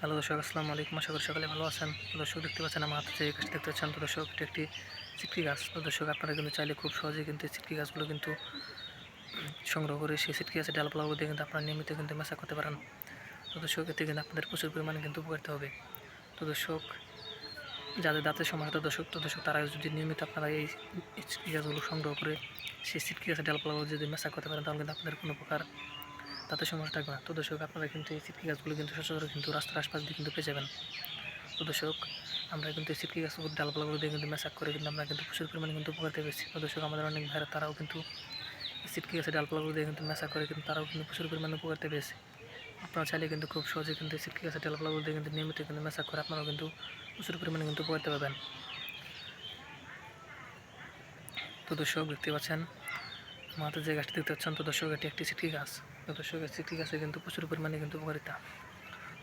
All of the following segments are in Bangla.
হ্যালো দর্শক, আসসালামু আলাইকুম। আশা করি সকালে ভালো আছেন। দর্শক, দেখতে পাচ্ছেন আমার হাতে যে গাছটি দেখতে পাচ্ছেন, তো দর্শক, এটি একটি চিটকি গাছ। তো দর্শক, আপনারা কিন্তু চাইলে খুব সহজেই কিন্তু চিটকি গাছগুলো কিন্তু সংগ্রহ করে সেই চিটকি গাছের ডালপালাগুলো দিয়ে কিন্তু আপনারা নিয়মিত কিন্তু মেশা করতে পারেন। তো দর্শক, এতে কিন্তু আপনাদের প্রচুর পরিমাণে কিন্তু উপকারিত হবে। তো দর্শক, যাদের দাঁতের সমস্যা দর্শক, তো দর্শক তারা যদি নিয়মিত আপনারা এই এই চিটকি গাছগুলো সংগ্রহ করে সেই চিটকি গাছের ডালপালাগুলো যদি মেশা করতে পারেন, তাহলে কিন্তু আপনাদের কোনো প্রকার তাতে সমস্যা থাকবে না। তো দর্শক, আপনারা কিন্তু এই সিটকি গাছগুলো কিন্তু সচরাচর কিন্তু রাস্তার আশপাশ দিয়ে কিন্তু পেয়ে যাবেন তো দর্শক, আমরা কিন্তু সিটকি গাছগুলো ডালপালাগুলো দিয়ে কিন্তু মেসাক করে কিন্তু আমরা কিন্তু প্রচুর পরিমাণে কিন্তু উপকার পেয়েছি তো দর্শক, আমাদের অনেক ভাইরা তারাও কিন্তু সিটকি গাছের ডালপালাগুলো দিয়ে কিন্তু মেসাক করে কিন্তু তারাও কিন্তু প্রচুর পরিমাণে উপকার পেয়েছে আপনারা চাইলে কিন্তু খুব সহজে কিন্তু সিটকি গাছের ডালপালাগুলো দিয়ে কিন্তু নিয়মিত কিন্তু মেসাক করে আপনারাও কিন্তু প্রচুর পরিমাণে কিন্তু উপকার পাবেন তো দর্শক, দেখতে পাচ্ছেন মাথায় যে গাছটি দেখতে পাচ্ছেন, তো দর্শক, এটি একটি সিটকি গাছ। তো দর্শক সিটকি গাছে কিন্তু প্রচুর পরিমাণে কিন্তু উপকারিতা।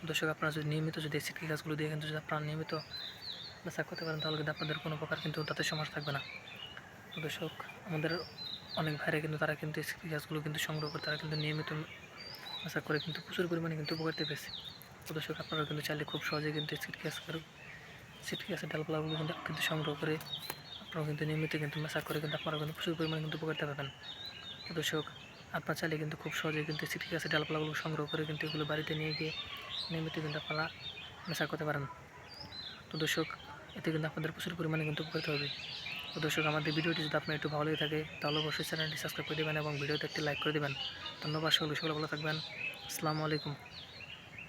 দর্শক, আপনারা যদি নিয়মিত যদি সিটকি গাছগুলো দিয়ে কিন্তু যদি আপনারা নিয়মিত বেচা করতে পারেন, তাহলে কিন্তু আপনাদের কোনো প্রকার কিন্তু তাতে সমস্যা থাকবে না। তো দর্শক, আমাদের অনেক ভাইরা কিন্তু, তারা কিন্তু সিটকি গাছগুলো কিন্তু সংগ্রহ করে, তারা কিন্তু নিয়মিত বেচা করে কিন্তু প্রচুর পরিমাণে কিন্তু উপকারিতা পেয়েছে। তো দর্শক, আপনারা কিন্তু চাইলে খুব সহজে কিন্তু সিটকি গাছ সিটকি গাছের ডালপালাগুলো কিন্তু সংগ্রহ করে আপনারা কিন্তু নিয়মিত কিন্তু মেশা করে কিন্তু আপনারা কিন্তু প্রচুর পরিমাণে কিন্তু উপকারিতা পাবেন। দর্শক, আপনার চাইলে কিন্তু খুব সহজে কিন্তু সিটি গাছের ডালপালাগুলো সংগ্রহ করে কিন্তু এগুলো বাড়িতে নিয়ে গিয়ে নিয়মিত কিন্তু আপনারা মেশা করতে পারেন। তো দর্শক, এতে কিন্তু আপনাদের প্রচুর পরিমাণে কিন্তু উপকৃত হবে। তো দর্শক, আমাদের ভিডিওটি যদি আপনার একটু ভালো লেগে থাকে, তাহলে অবশ্যই চ্যানেলটি সাবস্ক্রাইব করে দেবেন এবং ভিডিওতে একটি লাইক করে দেবেন। ধন্যবাদ সকলে সকলে ভালো থাকবেন। আসসালামু আলাইকুম।